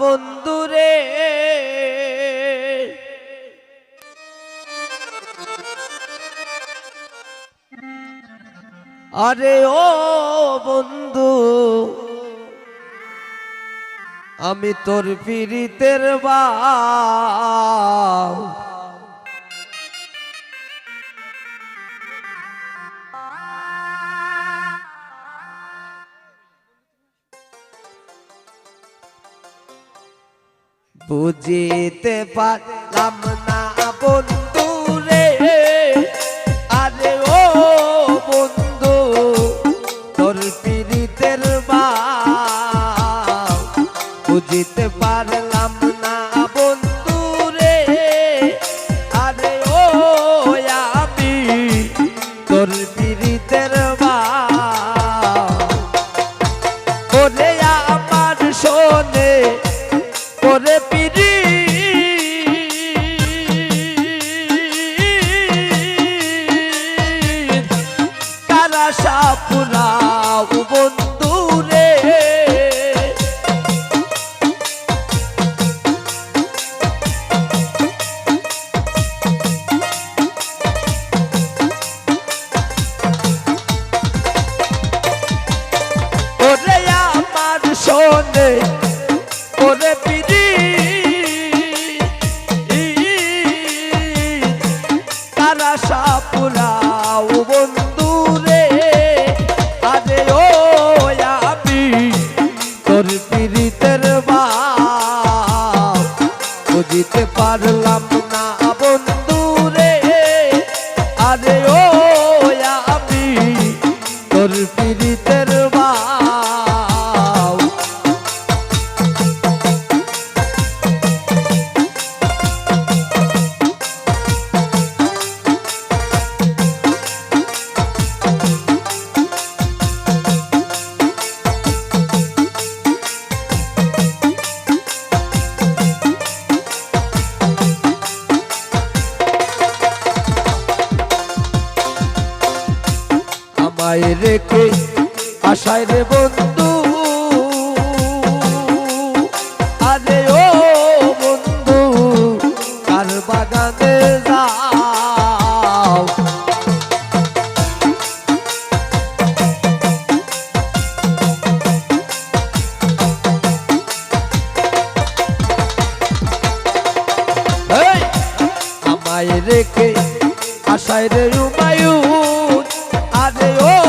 বন্ধুরে। আরে ও বন্ধু আমি তোর পীড়িতের বা বুঝিতে পারলাম না বন্ধু রে। আরে ও বন্ধু তোর পীড়িতের বা বুঝিতে পারলাম না তারা সাপুরাও বন্ধু রে আরে ও আমি তোর বুঝিতে পারলাম না বন্ধু আমায় রেখে, আশায় রে বন্ধু। আরে ও বন্ধু, কার বাগানে যাও? আমায় রেখে, আশায় রে উমায়ুন আরে ও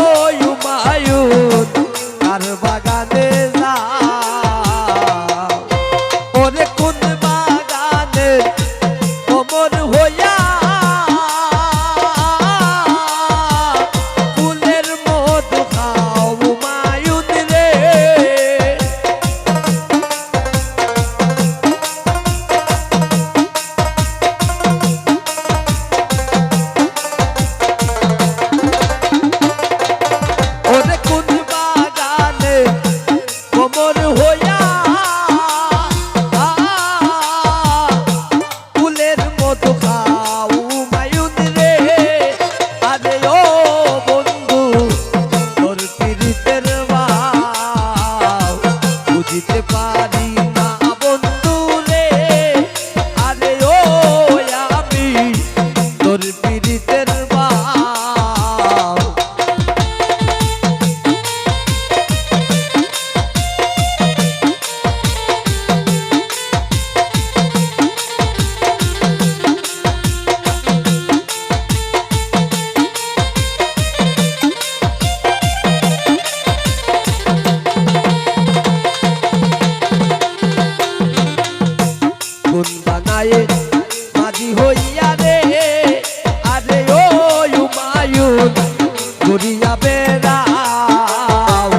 ঘুরিয়া বেড়াও।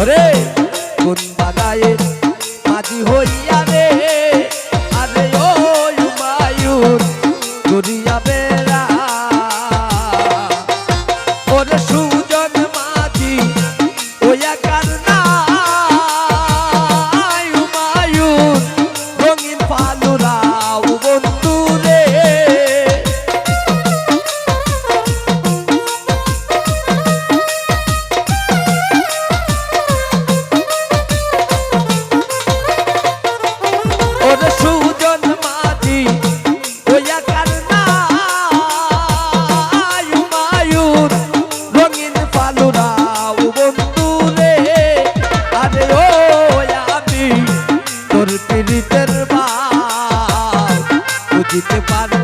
ওরে কোন বাগায়ে হইয়া তোর পীড়িতের বা বুঝিতে পারো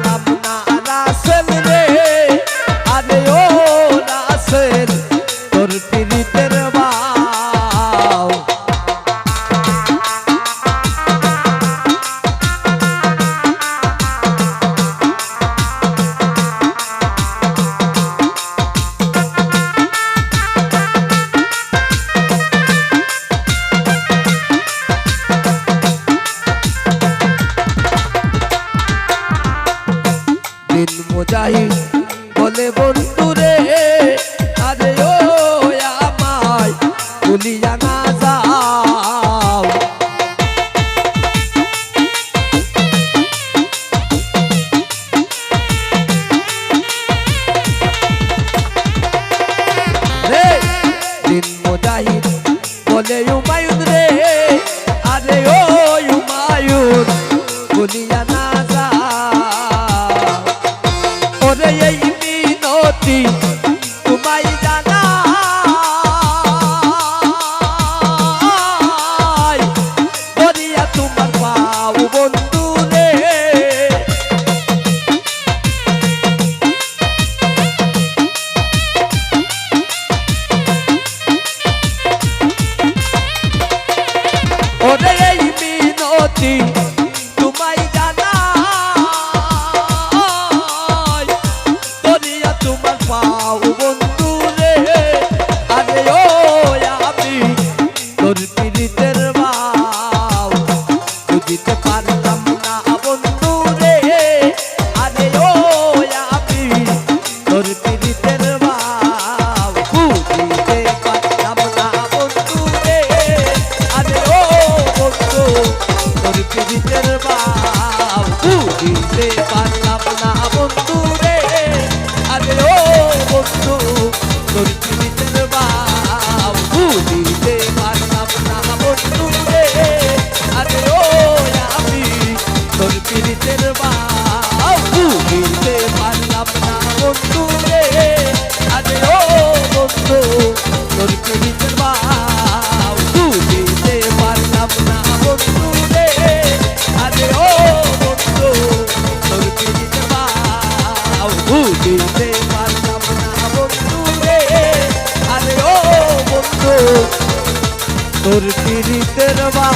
Na দিতে পারলাম না বন্ধু রে। তোর পিড়িতের বা